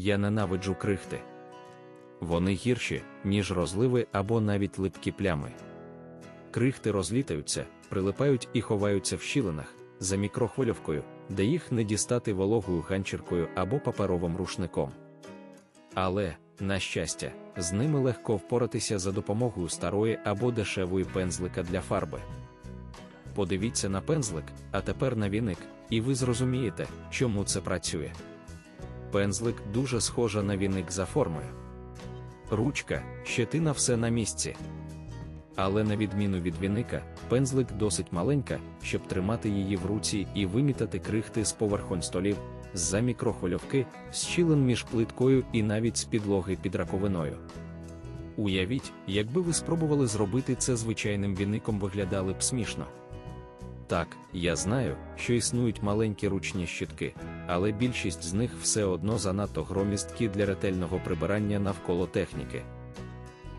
я ненавиджу крихти. Вони гірші, ніж розливи або навіть липкі плями. Крихти розлітаються, прилипають і ховаються в щілинах за мікрохвильовкою, де їх не дістати вологою ганчіркою або паперовим рушником. Але, на щастя, з ними легко впоратися за допомогою старої або дешевої пензлика для фарби. Подивіться на пензлик, а тепер на віник, і ви зрозумієте, чому це працює. Пензлик дуже схожа на віник за формою. Ручка, щетина все на місці. Але на відміну від віника, пензлик досить маленька, щоб тримати її в руці і вимітати крихти з поверхонь столів, з-за мікрохвильовки, з щілин між плиткою і навіть з підлоги під раковиною. Уявіть, якби ви спробували зробити це звичайним віником, виглядали б смішно. Так, я знаю, що існують маленькі ручні щітки, але більшість з них все одно занадто громісткі для ретельного прибирання навколо техніки.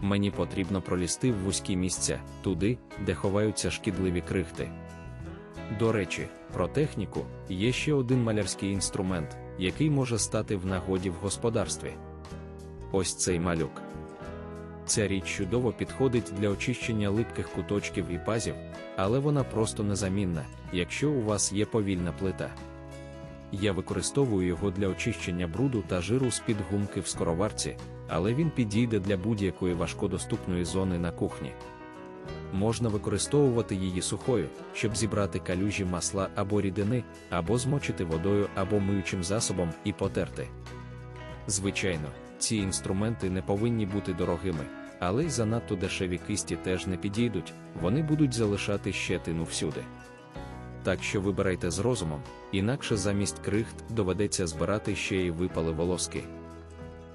Мені потрібно пролізти в вузькі місця, туди, де ховаються шкідливі крихти. До речі, про техніку є ще один малярський інструмент, який може стати в нагоді в господарстві. Ось цей малюк. Ця річ чудово підходить для очищення липких куточків і пазів, але вона просто незамінна, якщо у вас є повільна плита. Я використовую його для очищення бруду та жиру з-під гумки в скороварці, але він підійде для будь-якої важкодоступної зони на кухні. Можна використовувати її сухою, щоб зібрати калюжі масла або рідини, або змочити водою або миючим засобом і потерти. Звичайно, ці інструменти не повинні бути дорогими, але й занадто дешеві кисті теж не підійдуть, вони будуть залишати щетину всюди. Так що вибирайте з розумом, інакше замість крихт доведеться збирати ще й випали волоски.